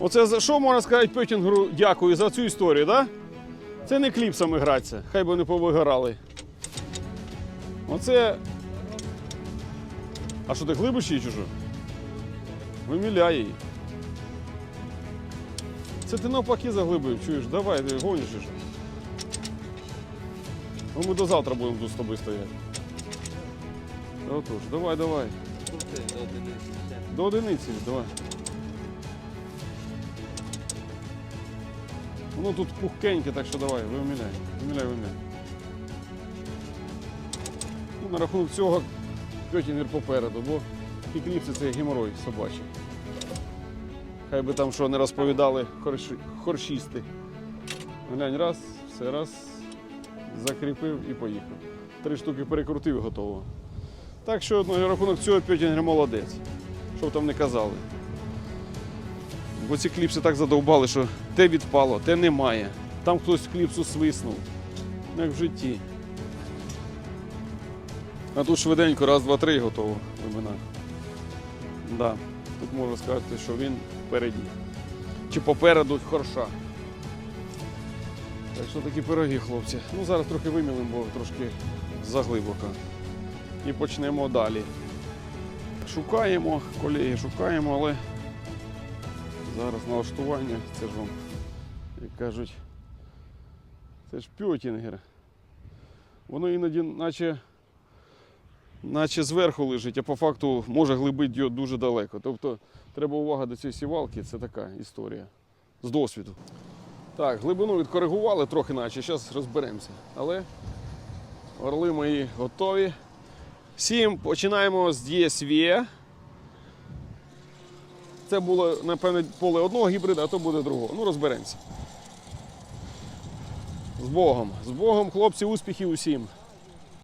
Оце за що можна сказати Петінгеру дякую за цю історію, да? Це не кліпсами гратися, хай би не повигорали. Оце. А що ти глибиші чи що? Виміляє її. Це ти навпаки заглибив, чуєш? Давай, ти гониш. Ну, ми до завтра будемо тут з тобою стояти. Та Отож, давай, давай. До одиниці, давай. Воно тут пухкеньке, так що давай, виміляй, виміляй, виміляй. Ну, на рахунок цього Пьотінер попереду, бо ті кліпси це геморой собачий. Хай би там що не розповідали хорші- хоршісти. Глянь, раз, все раз, закріпив і поїхав. Три штуки перекрутив і готово. Так що на рахунок цього Пьотінгер молодець. Що б там не казали. Бо ці кліпси так задовбали, що те відпало, те немає. Там хтось кліпсу свиснув. Як в житті. А тут швиденько, раз, два, три готово. Глибина. Да. Тут можна сказати, що він впереді. Чи попереду хорша. Так що такі пироги, хлопці. Ну зараз трохи вимілимо, бо трошки заглибоко. І почнемо далі. Шукаємо, колеги, шукаємо, але зараз налаштування, це як кажуть, це ж пьотінгер. Воно іноді наче, наче зверху лежить, а по факту може глибити його дуже далеко. Тобто треба увага до цієї сівалки, це така історія з досвіду. Так, глибину відкоригували трохи наче, зараз розберемося. Але орли мої готові. Сім починаємо з DSV. Це було, напевне, поле одного гібрида, а то буде другого. Ну, розберемося. З Богом. З Богом, хлопці, успіхів усім.